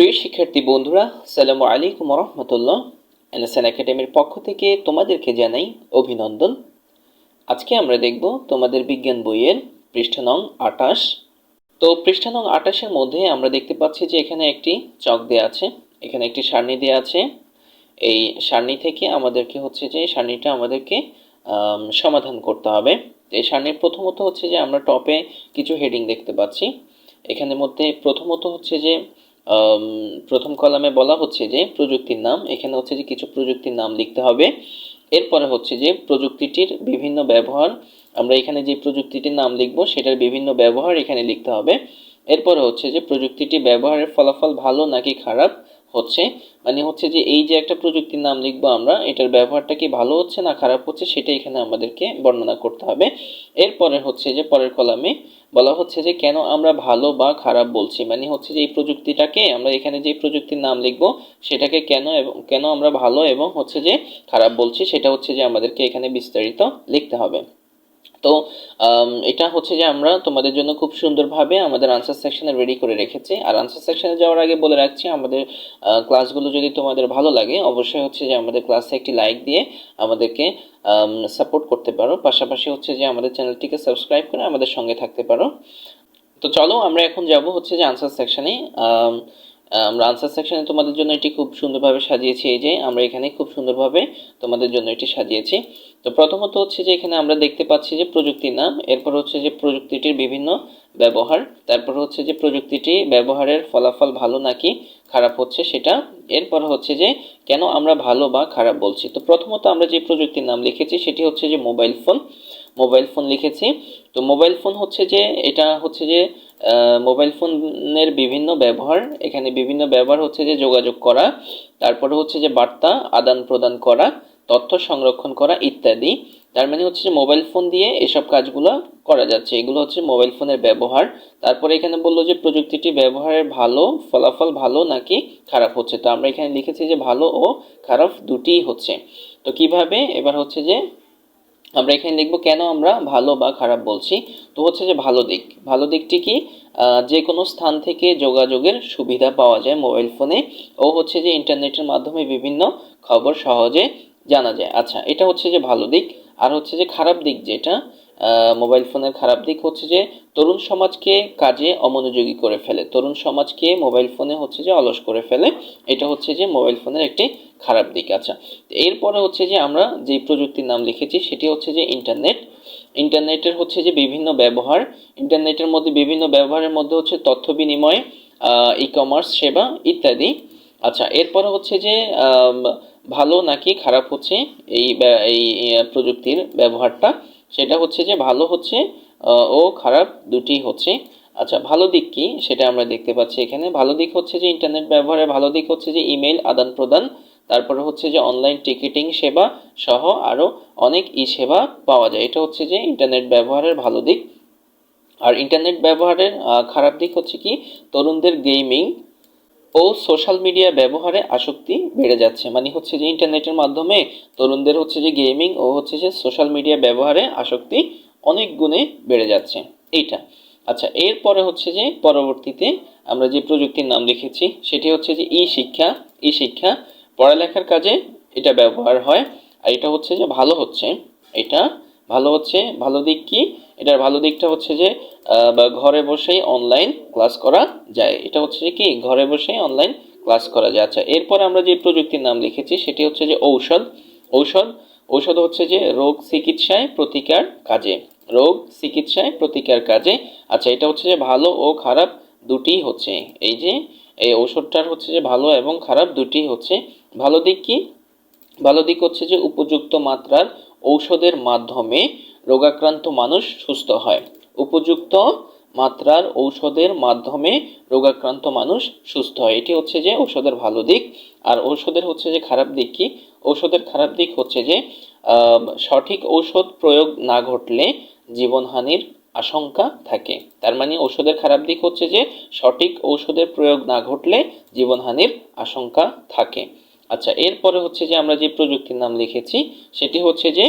প্রিয় শিক্ষার্থী বন্ধুরা সালামু আলাইকুম রহমতুল্লাহ। এনএসএন একাডেমির পক্ষ থেকে তোমাদেরকে জানাই অভিনন্দন। আজকে আমরা দেখব তোমাদের বিজ্ঞান বইয়ের পৃষ্ঠা নং আটাশ তো পৃষ্ঠা নং আটাশের মধ্যে আমরা দেখতে পাচ্ছি যে এখানে একটি চক দেওয়া আছে এখানে একটি সারণী দেওয়া আছে। এই সারণী থেকে আমাদেরকে হচ্ছে যে সারণীটা আমাদেরকে আম, সমাধান করতে হবে। এই সারণীর প্রথমত হচ্ছে যে আমরা টপে কিছু হেডিং দেখতে পাচ্ছি। এখানের মধ্যে প্রথমত হচ্ছে যে প্রথম কলামে বলা হচ্ছে যে প্রযুক্তির নাম, এখানে হচ্ছে যে কিছু প্রযুক্তির নাম লিখতে হবে। এরপরে হচ্ছে যে প্রযুক্তিটির বিভিন্ন ব্যবহার, আমরা এখানে যে প্রযুক্তিটির নাম লিখব, সেটার বিভিন্ন ব্যবহার এখানে লিখতে হবে। এরপরে হচ্ছে যে প্রযুক্তিটি ব্যবহারের ফলাফল ভালো নাকি খারাপ হচ্ছে মানে হচ্ছে যে এই যে একটা প্রযুক্তির নাম লিখব আমরা, এটার ব্যবহারটা কি ভালো হচ্ছে না খারাপ হচ্ছে সেটা এখানে আমাদেরকে বর্ণনা করতে হবে। এরপরে হচ্ছে যে পরের কলামে বলা হচ্ছে যে কেন আমরা ভালো বা খারাপ বলছি মানে হচ্ছে যে এই প্রযুক্তিটাকে আমরা এখানে যে প্রযুক্তির নাম লিখব সেটাকে কেন এবং কেন আমরা ভালো এবং হচ্ছে যে খারাপ বলছি সেটা হচ্ছে যে আমাদেরকে এখানে বিস্তারিত লিখতে হবে। তো এটা হচ্ছে যে আমরা তোমাদের জন্য খুব সুন্দরভাবে আমাদের আনসার সেকশনে রেডি করে রেখেছি। আর আনসার সেকশনে যাওয়ার আগে বলে রাখছি, আমাদের ক্লাসগুলো যদি তোমাদের ভালো লাগে, অবশ্যই হচ্ছে যে আমাদের ক্লাসে একটি লাইক দিয়ে আমাদেরকে সাপোর্ট করতে পারো। পাশাপাশি হচ্ছে যে আমাদের চ্যানেলটিকে সাবস্ক্রাইব করে আমাদের সঙ্গে থাকতে পারো। তো চলো আমরা এখন যাব হচ্ছে যে আনসার সেকশনে আমরা আনসার সেকশনে তোমাদের জন্য এটি খুব সুন্দরভাবে সাজিয়েছি। এই যে, আমরা এখানে খুব সুন্দরভাবে তোমাদের জন্য এটি সাজিয়েছি। তো প্রথমত হচ্ছে যে, এখানে আমরা দেখতে পাচ্ছি যে, প্রযুক্তির নাম, এরপর হচ্ছে যে, প্রযুক্তিটির বিভিন্ন ব্যবহার, তারপর হচ্ছে যে, প্রযুক্তিটি ব্যবহারের ফলাফল ভালো নাকি খারাপ হচ্ছে সেটা, এরপর হচ্ছে যে, কেন আমরা ভালো বা খারাপ বলছি। তো প্রথমত আমরা যে প্রযুক্তির নাম লিখেছি, সেটি হচ্ছে যে, মোবাইল ফোন। মোবাইল ফোন লিখেছি। তো মোবাইল ফোন হচ্ছে যে, এটা হচ্ছে যে মোবাইল ফোনের বিভিন্ন ব্যবহার, এখানে বিভিন্ন ব্যবহার হচ্ছে যে যোগাযোগ করা, তারপরে হচ্ছে যে বার্তা আদান প্রদান করা, তথ্য সংরক্ষণ করা ইত্যাদি। তার মানে হচ্ছে যে মোবাইল ফোন দিয়ে এসব কাজগুলো করা যাচ্ছে। এগুলো হচ্ছে মোবাইল ফোনের ব্যবহার। তারপরে এখানে বলল যে প্রযুক্তিটি ব্যবহারের ভালো, ফলাফল ভালো নাকি খারাপ হচ্ছে? তো আমরা এখানে লিখেছি যে ভালো ও খারাপ দুটিই হচ্ছে। তো কীভাবে? এবার হচ্ছে যে আমরা এখানে লিখব কেন আমরা ভালো বা খারাপ বলছি। তো হচ্ছে যে ভালো দিক। ভালো দিকটি কি? যে কোনো স্থান থেকে যোগাযোগের সুবিধা পাওয়া যায় মোবাইল ফোনে ও হচ্ছে যে ইন্টারনেটের মাধ্যমে বিভিন্ন খবর সহজে জানা যায়। আচ্ছা এটা হচ্ছে যে ভালো দিক। আর হচ্ছে যে খারাপ দিক যেটা মোবাইল ফোনের খারাপ দিক হচ্ছে যে, তরুণ সমাজকে কাজে অমনোযোগী করে ফেলে। তরুণ সমাজকে মোবাইল ফোনে হচ্ছে যে অলস করে ফেলে। এটা হচ্ছে যে মোবাইল ফোনের একটি খারাপ দিক। আচ্ছা এরপরে হচ্ছে যে আমরা যে প্রযুক্তির নাম লিখেছি, সেটি হচ্ছে যে ইন্টারনেট। ইন্টারনেটের হচ্ছে যে বিভিন্ন ব্যবহার, ইন্টারনেটের মধ্যে বিভিন্ন ব্যবহারের মধ্যে হচ্ছে তথ্য বিনিময় ই কমার্স সেবা ইত্যাদি। আচ্ছা এরপরে হচ্ছে যে ভালো নাকি খারাপ হচ্ছে এই এই প্রযুক্তির ব্যবহারটা? সেটা হচ্ছে যে ভালো হচ্ছে ও খারাপ দুটি হচ্ছে। আচ্ছা ভালো দিক কি? সেটা আমরা দেখতে পাচ্ছি এখানে। ভালো দিক হচ্ছে যে ইন্টারনেট ব্যবহারের ভালো দিক হচ্ছে যে ইমেল আদান প্রদান, তারপরে হচ্ছে যে অনলাইন টিকিটিং সেবা সহ আরও অনেক ই সেবা পাওয়া যায়। এটা হচ্ছে যে ইন্টারনেট ব্যবহারের ভালো দিক। আর ইন্টারনেট ব্যবহারের খারাপ দিক হচ্ছে কি? তরুণদের গেমিং ও সোশ্যাল মিডিয়া ব্যবহারে আসক্তি বেড়ে যাচ্ছে। মানে হচ্ছে যে ইন্টারনেটের মাধ্যমে তরুণদের হচ্ছে যে গেমিং ও হচ্ছে যে সোশ্যাল মিডিয়া ব্যবহারে আসক্তি অনেক গুণে বেড়ে যাচ্ছে। এইটা। আচ্ছা এরপরে হচ্ছে যে পরবর্তীতে আমরা যে প্রযুক্তির নাম লিখেছি, সেটি হচ্ছে যে ই শিক্ষা ই শিক্ষা পড়ালেখার কাজে এটা ব্যবহার হয়। আর এটা হচ্ছে যে ভালো হচ্ছে। এটা ভালো হচ্ছে, ভালো দিক কি? এটার ভালো দিকটা হচ্ছে যে ঘরে বসেই অনলাইন ক্লাস করা যায়। এটা হচ্ছে যে কি? ঘরে বসেই অনলাইন ক্লাস করা যায়। আচ্ছা এরপরে আমরা যে প্রযুক্তির নাম লিখেছি, সেটি হচ্ছে যে ঔষধ। ঔষধ ঔষধ হচ্ছে যে রোগ চিকিৎসায় প্রতিকার কাজে। রোগ চিকিৎসায় প্রতিকার কাজে। আচ্ছা এটা হচ্ছে যে ভালো ও খারাপ দুটিই হচ্ছে। এই যে, এই ঔষধটার হচ্ছে যে ভালো এবং খারাপ দুটিই হচ্ছে। ভালো দিক কি? ভালো দিক হচ্ছে যে উপযুক্ত মাত্রার ঔষধের মাধ্যমে রোগাক্রান্ত মানুষ সুস্থ হয়। উপযুক্ত মাত্রার ঔষধের মাধ্যমে রোগাক্রান্ত মানুষ সুস্থ হয়। এটি হচ্ছে যে ঔষধের ভালো দিক। আর ঔষধের হচ্ছে যে খারাপ দিক কি? ঔষধের খারাপ দিক হচ্ছে যে সঠিক ঔষধ প্রয়োগ না ঘটলে জীবনহানির আশঙ্কা থাকে। তার মানে ঔষধের খারাপ দিক হচ্ছে যে, সঠিক ঔষধের প্রয়োগ না ঘটলে জীবনহানির আশঙ্কা থাকে। আচ্ছা এরপরে হচ্ছে যে আমরা যে প্রযুক্তির নাম লিখেছি, সেটি হচ্ছে যে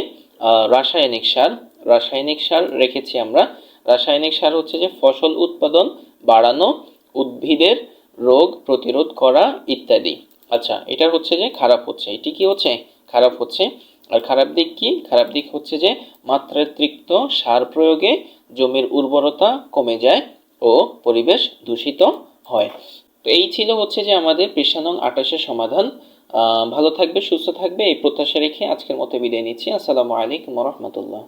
রাসায়নিক সার। রাসায়নিক সার রেখেছি আমরা। রাসায়নিক সার হচ্ছে যে ফসল উৎপাদন বাড়ানো, উদ্ভিদের রোগ প্রতিরোধ করা ইত্যাদি। আচ্ছা এটা হচ্ছে যে খারাপ হচ্ছে। এটি কি হচ্ছে? খারাপ হচ্ছে। আর খারাপ দিক কি? খারাপ দিক হচ্ছে যে মাত্রাতিরিক্ত সার প্রয়োগে জমির উর্বরতা কমে যায় ও পরিবেশ দূষিত হয়। তো এই ছিল হচ্ছে যে আমাদের পৃষ্ঠা নং আঠাশের সমাধান। ভালো থাকবে সুস্থ থাকবে এই প্রত্যাশা রেখে আজকের মতো বিদায় নিচ্ছি। আসসালামু আলাইকুম রহমতুল্লাহ।